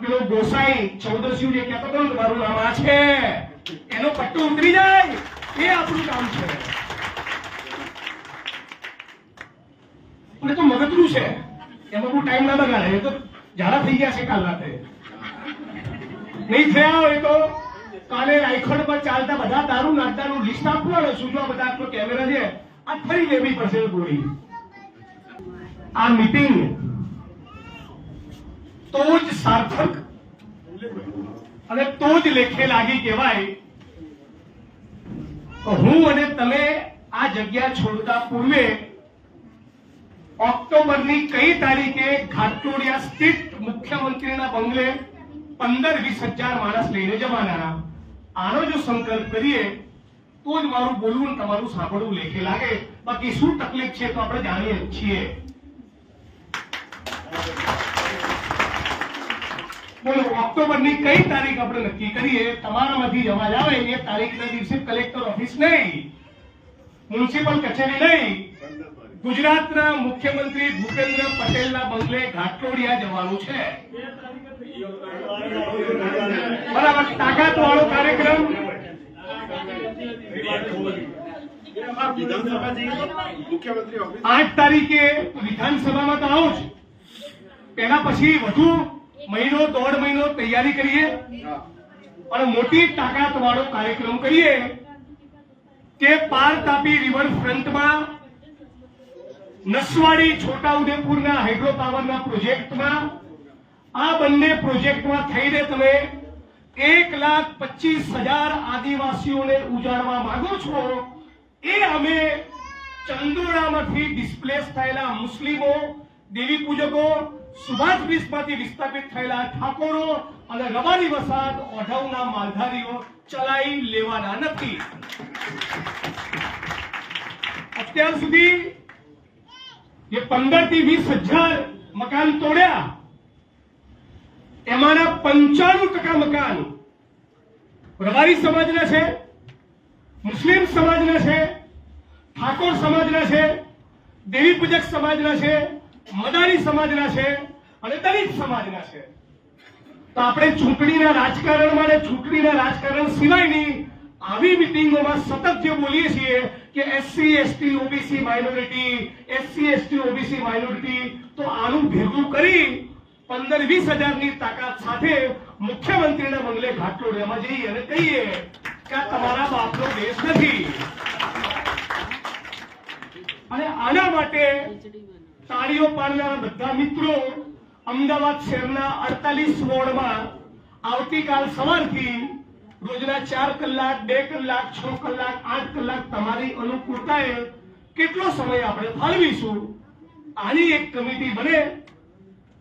પેલો ગોસાઈ ચૌદસ્યુ જે કહેતો હતો મારું નામ આ છે. એનો પટ્ટો ઉતરી જાય. એ આપણું કામ છે. પણ એ તો મગજનું છે. એમાં બહુ ટાઈમ ના બગાડે. એ તો ઝાડા થઈ ગયા છે કાલ રાતે. નહીં થયા હોય તો કાલે રાયખડ પર ચાલતા બધા દારૂ નાસ્તાનું લિસ્ટ આપવાનું જો બધા આટલો કેમેરા છે. આ ફરી લેવી પડશે ગોળી આ મીટિંગ તો જ સાર્થક અને તો જ લેખે લાગી કહેવાય હું અને તમે આ જગ્યા છોડતા પૂર્વે ઓક્ટોબરની કઈ તારીખે ઘાટોડિયા સ્થિત મુખ્યમંત્રીના બંગલે પંદર વીસ હજાર માણસ લઈને જવાના આનો જો સંકલ્પ કરીએ તો જ મારું બોલવું તમારું સાંભળવું લેખે લાગે બાકી શું તકલીફ છે તો આપણે જાણીએ છીએ બોલો, ઓક્ટોબરની કઈ તારીખ આપણે નક્કી કરીએ? તમારામાંથી અવાજ આવે એ તારીખના દિવસે કલેક્ટર ઓફિસ નહીં, મ્યુનિસિપલ કચેરી નહીં. ગુજરાતના મુખ્યમંત્રી ભૂપેન્દ્ર પટેલના બંગલે ઘાટલોડિયા જવાનું છે. બરાબર તાકાત વાળો કાર્યક્રમ. આઠ તારીખે વિધાનસભામાં તો આવો જ. એના પછી વધુ મહિનો દોઢ મહિનો તૈયારી કરીએ. અને મોટી તાકાત વાળો કાર્યક્રમ કરીએ કે પાર તાપી રિવરફ્રન્ટમાં નસવાડી છોટાઉદેપુરના હાઇડ્રો પાવરના પ્રોજેક્ટમાં આ બંને પ્રોજેક્ટમાં થઈને તમે એક લાખ પચીસ હજાર આદિવાસીઓને ઉજાડવા માંગો છો એ અમે ચંદોરામાંથી ડિસ્પ્લેસ થયેલા મુસ્લિમો દેવી પૂજકો સુભાષ વિસ્થાપિત થયેલા ઠાકોરો અને રવાની વસાહત ઓઢવના માલધારીઓ ચલાવી લેવાના નથી. અત્યાર સુધી જે પંદરથી વીસ હજાર મકાન તોડ્યા, એમાંના પંચાણું ટકા મકાન રવારી સમાજના છે, મુસ્લિમ સમાજના છે, ઠાકોર સમાજના છે, દેવી પૂજક સમાજના છે મદારી સમાજના છે અને દલિત સમાજના છે. તો આપણે ચૂંટણીના રાજકારણમાં અને ચૂંટણીના રાજકારણ સિવાયની આવી મિટિંગોમાં સતત જે બોલીએ છીએ કે SC ST OBC minority SC ST OBC minority તો આનું ભેગું કરી પંદર વીસ હજારની તાકાત સાથે મુખ્યમંત્રીના બંગલે ઘાટલોડિયામાં જઈએ અને કહીએ કે આ તમારા બાપનો દેશ નથી. અને આના માટે તાળીઓ પાડનારા બધા મિત્રો અમદાવાદ શહેરના અડતાલીસ વોર્ડમાં આવતીકાલ સવારથી રોજના ચાર કલાક, બે કલાક, છ કલાક, આઠ કલાક તમારી અનુકૂળતાએ કેટલો સમય આપણે ફાળવીશું? આની એક કમિટી બને.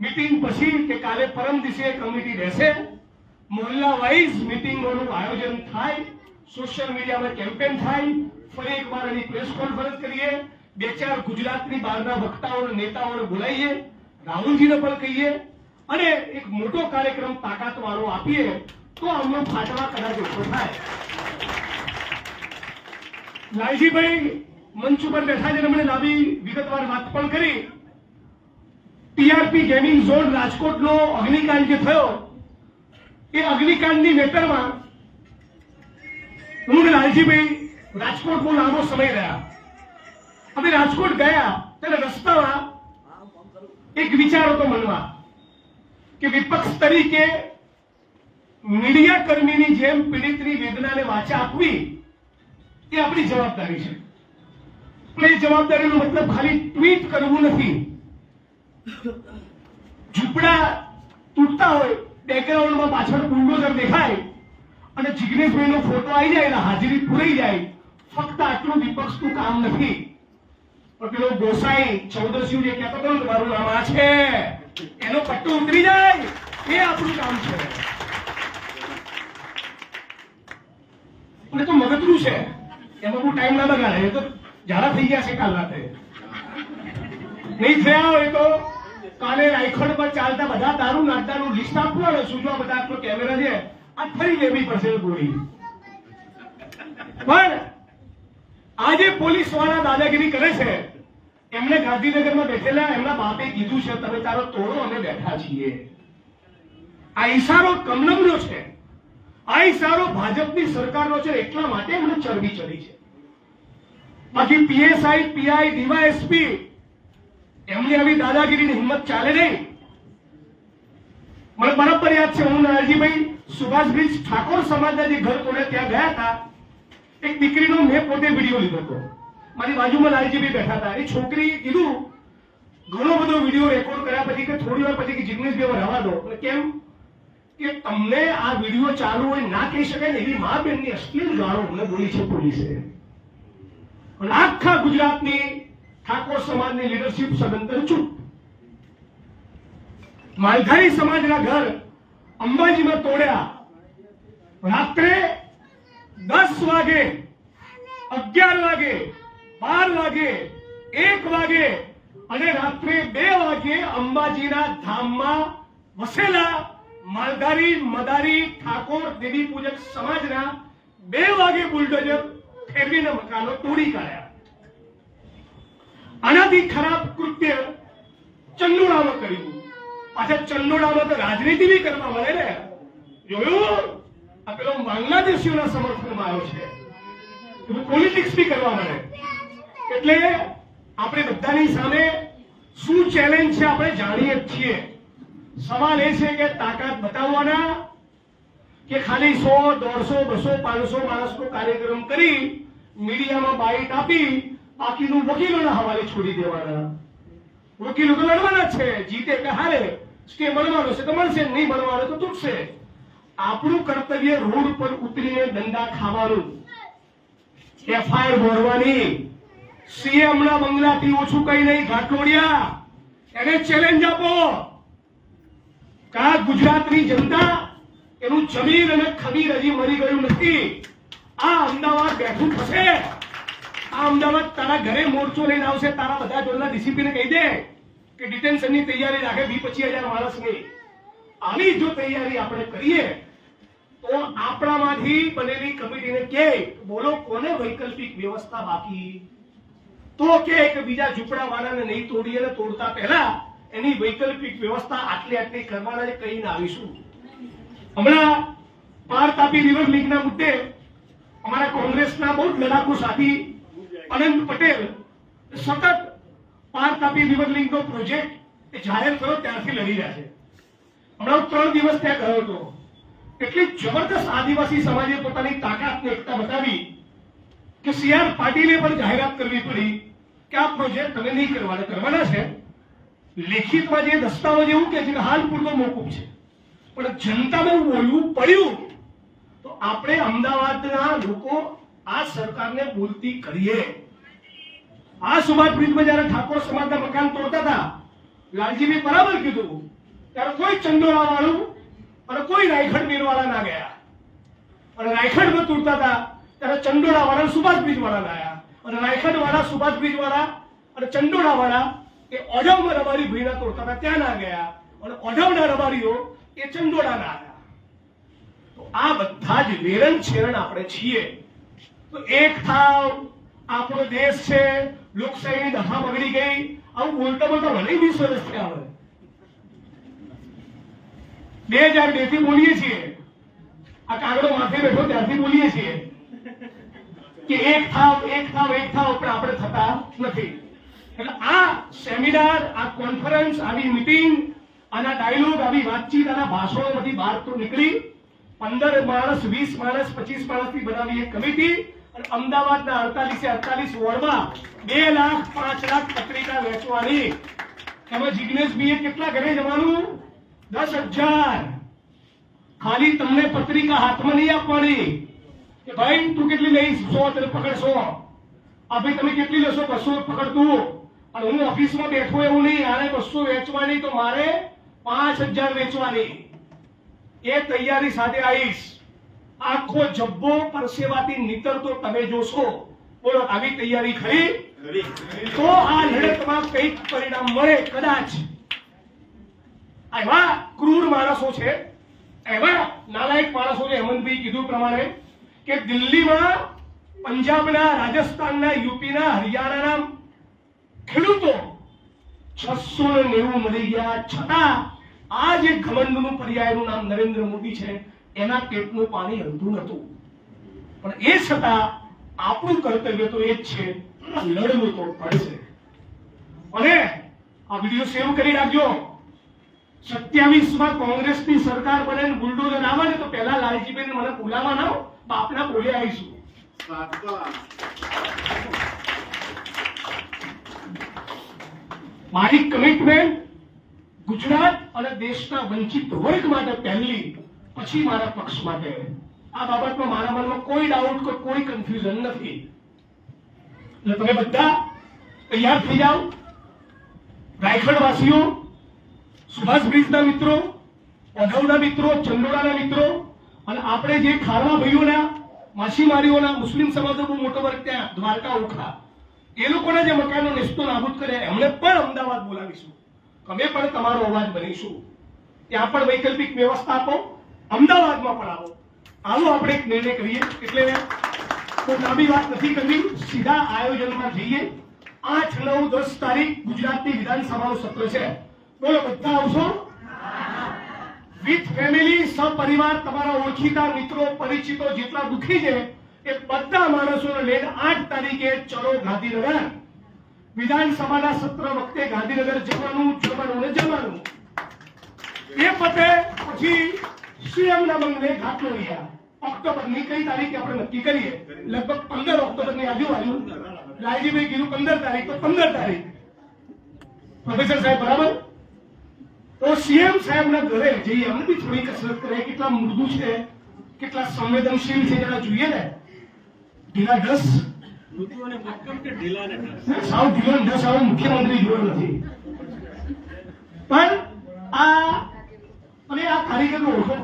મીટિંગ પછી કે કાલે પરમ દિવસે કમિટી રહેશે. મોહલ્લા વાઇઝ મિટિંગોનું આયોજન થાય. સોશિયલ મીડિયામાં કેમ્પેન થાય. ફરી એકવાર એની પ્રેસ કોન્ફરન્સ કરીએ. બે ચાર ગુજરાતની બહારના વક્તાઓને નેતાઓને બોલાવીએ, રાહુલજીને પણ કહીએ અને એક મોટો કાર્યક્રમ તાકાત વાળો આપીએ, તો અમનો ફાટવા કદાચ ઓછો થાય. લાલજીભાઈ મંચ ઉપર બેઠા છે એમણે લાંબી વિગતવાર વાત પણ કરી. ટીઆરપી ગેમિંગ ઝોન રાજકોટનો અગ્નિકાંડ જે થયો, એ અગ્નિકાંડની મેટરમાં હું લાલજીભાઈ રાજકોટ બહુ લાંબો સમય રહ્યા. અમે રાજકોટ ગયા, ત્યારે રસ્તામાં એક વિચાર હતો મનમાં, કે વિપક્ષ તરીકે મીડિયા કર્મીની જેમ પીડિતની વેદનાને વાચા આપવી એ આપણી જવાબદારી છે. પણ એ જવાબદારીનો મતલબ ખાલી ટ્વીટ કરવું નથી. ઝૂંપડા તૂટતા હોય બેકગ્રાઉન્ડમાં પાછળ બુલડોઝર દેખાય અને જિગ્નેશભાઈનો ફોટો આવી જાય અને હાજરી પૂરાઈ જાય, ફક્ત આટલું વિપક્ષનું કામ નથી. પણ પેલો ગોસાઈ ચૌદસ્યુ જે કહેતો હતો ને નામ આ છે. એનો પટ્ટો ઉતરી જાય. એ આપણું કામ છે. અને એ તો મગજનું છે. એમાં બહુ ટાઈમ ના લગાડે એ તો ઝાડા થઈ ગયા છે કાલ રાતે. નહીં થયા હોય તો કાલે રાયખડ પર ચાલતા બધા દારૂ નાસ્તાનું લિસ્ટ આપવું શું સૂચવા બધા આપણો કેમેરા છે. આ ફરી લેવી પડશે ગોળી પણ આ જે પોલીસવાળા દાદાગીરી કરે છે. એમને ગાંધીનગરમાં બેઠેલા એમના બાપે કીધું છે, તમે તારો તોડો અમે બેઠા છીએ. આ ઈશારો કમલમનો છે. આ ઈશારો ભાજપની સરકારનો છે, એટલા માટે એમને ચરબી ચડી છે. બાકી પીએસઆઈ, પીઆઈ, ડીવાયએસપી, એમની આવી દાદાગીરીની હિંમત ચાલે નહીં. મને બરાબર યાદ છે, હું નારજીભાઈ સુભાષ બ્રિજ ઠાકોર સમાજના જે ઘર કોને ત્યાં ગયા હતા એક દીકરીનો મેં પોતે વીડિયો લીધો હતો. મારી બાજુમાં લાલજીભાઈ બેઠા હતા. એ છોકરી કીધું, ઘણો બધો વીડિયો રેકોર્ડ કર્યા પછી કે થોડી વાર પછી કે જિગ્નેશભાઈ રવા દો. કેમ? કે તમને આ વીડિયો ચાલુ હોય ના કહી શકાય ને એવી મા બેનની અશ્લીલ ગાળો મને બોલી છે પોલીસે. આખા ગુજરાતની ઠાકોર સમાજની લીડરશિપ સદંતર ચૂપ. માલધારી સમાજના ઘર અંબાજીમાં તોડ્યા. રાત્રે દસ વાગે, અગિયાર વાગે, બાર વાગે, એક વાગે અને રાત્રે બે વાગે અંબાજીના ધામમાં વસેલા માલધારી મદારી ઠાકોર દેવી પૂજક સમાજના બે વાગે બુલડોઝર ફેરવીને મકાનો તોડી કાઢ્યા. આનાથી ખરાબ કૃત્ય ચંદુડામાં કર્યું. પાછા ચંદુડામાં તો રાજનીતિ બી કરવા મળે ને. જોયું? બાંગ્લાદેશીઓના સમર્થનમાં આવ્યો છે. પોલિટિક્સ બી કરવા મળે. એટલે આપણે બધાની સામે શું ચેલેન્જ છે આપણે જાણીએ જ છીએ. સવાલ એ છે કે તાકાત બતાવવાના કે ખાલી સો, દોઢસો, બસો, પાંચસો માણસનો કાર્યક્રમ કરી મીડિયામાં બાઇટ આપી બાકીનું વકીલોના હવાલે છોડી દેવાના. વકીલો તો લડવાના છે. જીતે કે હારે સ્ટે મળવાનો છે તો મળશે, નહીં મળવાનો તો તૂટશે. આપણું કર્તવ્ય રોડ પર ઉતરીને દંડા ખાવાનું. એફઆઈઆર ભરવાની. સીએમ ના બંગલાથી ઓછું કઈ નહીં. ઘાટોડિયા. એને ચેલેન્જ આપો. કા ગુજરાતની જનતા એનું જમીન અને ખમીર હજી મરી ગયું નથી? આ અમદાવાદ બેઠું થશે. આ અમદાવાદ તારા ઘરે મોરચો લઈને આવશે. તારા બધા જોડના ડીસીપીને કહી દે કે ડિટેન્શનની તૈયારી રાખે. વી પચીસ હજાર માણસની. આવી જો તૈયારી આપણે કરીએ તો આપણામાંથી બનેલી કમિટીને કે, બોલો, કોને વૈકલ્પિક વ્યવસ્થા બાકી? તો કે કે બીજા ઝૂંપડા વાળાને નહીં તોડી અને તોડતા પહેલા એની વૈકલ્પિક વ્યવસ્થા આટલી આટલી કરવાના કહીને આવીશું. હમણાં પાર તાપી રિવર લીગના મુદ્દે અમારા કોંગ્રેસના બહુ લડાકુ સાથી અનંત પટેલ સતત પાર તાપી રિવર લિંકનો પ્રોજેક્ટ જાહેર કર્યો ત્યારથી લડી રહ્યા છે. હમણાં ત્રણ દિવસ ત્યાં ગયો હતો. એટલી જબરદસ્ત આદિવાસી સમાજે પોતાની તાકાત ને એકતા બતાવી કે સી આર પાટીલે પણ જાહેરાત કરવી પડી કે આ પ્રોજેક્ટ તમે નહીં કરવાના કરવાના છે. લેખિતમાં જે દસ્તાવેજ એવું કે છે કે હાલ પૂરતો મોકૂફ છે. પણ જનતાને બોલવું પડ્યું તો આપણે અમદાવાદના લોકો આ સરકારને બોલતી કરીએ. આ સુભાષ બ્રિજમાં જયારે ઠાકોર સમાજના મકાન તોડતા હતા લાલજીભાઈ બરાબર કીધું, ત્યારે કોઈ ચંદોરા વાળું અને કોઈ રાયખડ મીર વાળા ના ગયા. અને રાયખડમાં તૂટતા હતા, ત્યારે ચંડોળાવાળા સુભાષ બ્રિજ વાળા લાયા અને રાયખડ વાળા સુભાષ બ્રિજ વાળા અને ચંડોળાવાળા એ ઓઢવમાં રબારી ભીડા તોડતા હતા, ત્યાં ના ગયા. અને ઓઢવના રબારીઓ એ ચંડોળા ના આવ્યા તો આ બધા જ વેરણ છેરણ આપણે છીએ. તો એક થાવ, આપણો દેશ છે, લોકશાહીની દહા બગડી ગઈ. આવું બોલતા બોલતા મને વીસ વર્ષ થયા બે હજાર બેથી બોલીએ છીએ. આ કાગડો માથે બેઠો ત્યારથી બોલીએ છીએ. કે એક થાવ એક થાવ એક થાવ પણ આપણે થતા નથી. એટલે આ સેમિનાર, આ કોન્ફરન્સ આવી મીટિંગ આના ડાયલોગ આવી વાતચીત, આના ભાષણોમાંથી બહાર તો નીકળી. પંદર માણસ, વીસ માણસ, પચીસ માણસથી બનાવી એક કમિટી અને અમદાવાદના અડતાલીસે અડતાલીસ વોર્ડમાં બે લાખ પાંચ લાખ પત્રિકા વેચવાની. એમાં જિગ્નેશભાઈએ કેટલા ઘરે જવાનું? દસ હજાર. ખાલી તમને પત્રિકા હાથમાં નહીં આપવાની. કે ભાઈ તું કેટલી લઈશ? સો તને પકડશો. આ ભાઈ તમે કેટલી લેશો? બસો પકડતું. અને હું ઓફિસમાં બેઠો એવું નહીં. આને બસો વેચવાની તો મારે પાંચ હજાર વેચવાની. એ તૈયારી સાથે આવીશ. આખો જબ્બો પરસેવાથી નીતરતો તમે જોશો. બોલો આવી તૈયારી ખરી. તો આ લડતમાં કંઈક પરિણામ મળે કદાચ. એવા ક્રૂર માણસો છે, એવા નાલાયક માણસો છે, હેમંતભાઈ કીધું પ્રમાણે, કે દિલ્હીમાં પંજાબના, રાજસ્થાનના, યુપીના, હરિયાણાના ખેડૂતો છસો ને નેવું મરી ગયા. છતાં આ જે ઘમંડનું પર્યાયનું નામ નરેન્દ્ર મોદી છે, એના પેટનું પાણી હલતું નહોતું. પણ એ છતાં આપણું કર્તવ્ય તો એ જ છે, લડવું તો પડશે. અને આ વીડિયો સેવ કરી રાખજો. સત્યાવીસમાં કોંગ્રેસની સરકાર બને બુલડોઝર આવે ને તો પેલા લાલજીબેન મને બોલાવવા ના બાપના બોલે આવીશું. મારી કમિટમેન્ટ ગુજરાત અને દેશના વંચિત વર્ગ માટે પહેલી, પછી મારા પક્ષ માટે. આ બાબતમાં મારા મનમાં કોઈ ડાઉટ કે કોઈ કન્ફ્યુઝન નથી. એટલે તમે બધા તૈયાર થઈ જાઓ. રાયગઢ વાસીઓ સુભાષ બ્રિજના મિત્રો ઓઢવના મિત્રો, ચંદોડાના મિત્રો, અને આપણે જે ખારવા ભાઈઓના, માછીમારીઓના, મુસ્લિમ સમાજનો બહુ મોટો વર્ગ ત્યાં, દ્વારકા, ઓખા, એ લોકોના જે મકાનો નિસ્તો નાબૂદ કર્યા, એમને પણ અમદાવાદ બોલાવીશું. અમે પણ તમારો અવાજ બનીશું. ત્યાં પણ વૈકલ્પિક વ્યવસ્થા આપો, અમદાવાદમાં પણ આવો. આવો આપણે એક નિર્ણય કરીએ. એટલે કોઈ લાંબી વાત નથી કરવી. સીધા આયોજનમાં જઈએ. આઠ, નવ, દસ તારીખ ગુજરાતની વિધાનસભાનું સત્ર છે. બોલો બધા આવશો? વિથ ફેમિલી સપરિવાર, તમારા ઓળખીતા મિત્રો, પરિચિતો જેટલા દુખી છે, એ બધા માણસોને લઈને આઠ તારીખે ચલો ગાંધીનગર. વિધાનસભાના સત્ર વખતે ગાંધીનગર જવાનું જવાનું ને જવાનું. એ પતે પછી સીએમના બંગલે ઘાટલો રહ્યા ઓક્ટોબરની કઈ તારીખે આપણે નક્કી કરીએ? લગભગ પંદર ઓક્ટોબરની આજુબાજુ. લાલજીભાઈ કીધું પંદર તારીખ, તો પંદર તારીખ. પ્રોફેસર સાહેબ, બરાબર? તો સીએમ સાહેબના ઘરે જઈએ અમને બી થોડી કસરત કરે કેટલા મૃદુ છે કેટલા સંવેદનશીલ છે જરા જોઈએ ને. ઢીલા ડસ. મૃદુ અને મક્કમ કે ઢીલા ને સાવ ઢીલો ને આવો મુખ્યમંત્રી જોયો નથી. પણ આ અને આ કાર્યક્રમ ઓળખો.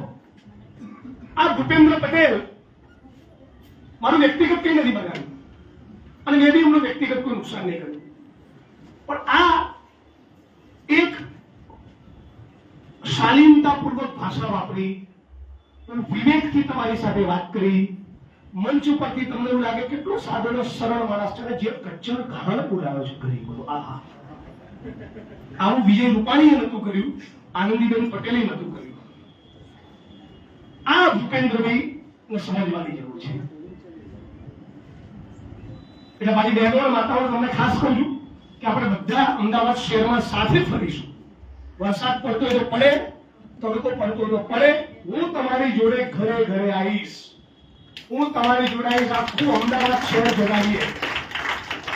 આ ભૂપેન્દ્ર પટેલ મારું વ્યક્તિગત કઈ નથી બગાડ્યું. અને મેં બી એમનું વ્યક્તિગત કોઈ નુકસાન નહીં કર્યું. પણ આ એક શાલીનતાપૂર્વક ભાષા વાપરી વિવેકથી તમારી સાથે વાત કરી. મંચ ઉપરથી તમને એવું લાગે કેટલો સાધનો સરળ માણસ છે જે કચ્છર ઘાણ બોલાવે છે ગરીબો. આહા. આવું વિજય રૂપાણીએ નતું કર્યું, આનંદીબેન પટેલે નતું કર્યું. આ ભૂપેન્દ્રભાઈ સમજવાની જરૂર છે. એટલે મારી બહેનો માતાઓ તમને ખાસ કહું કે આપણે બધા અમદાવાદ શહેરમાં સાથે ફરીશું. વરસાદ પડતો એટલે પડે તડકો પડતો તો પડે. હું તમારી જોડે ઘરે ઘરે આવીશ. હું તમારી જોડે આવીશ. આખું અમદાવાદ શહેર જગાડીએ.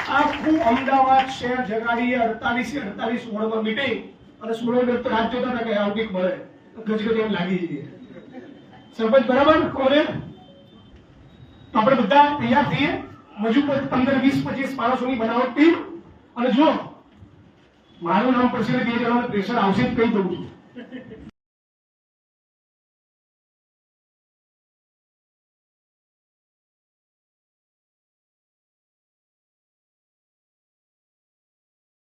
આખું અમદાવાદ શહેર જગાડીએ. અડતાલીસ અડતાલીસ વોર્ડમાં મીટિંગ અને સુરેન્દ્ર તો રાત જોતા હતા કે આવું કંઈક મળે. ગજગજ એમ લાગી જઈએ. સરપંચ, બરાબર? કોને? આપણે બધા તૈયાર થઈએ. પણ પંદર, વીસ, પચીસ માણસોની બનાવટ ટીમ. અને જો મારું નામ પ્રસિદ્ધ પ્રેશર આવશે જ કહી દઉં છું.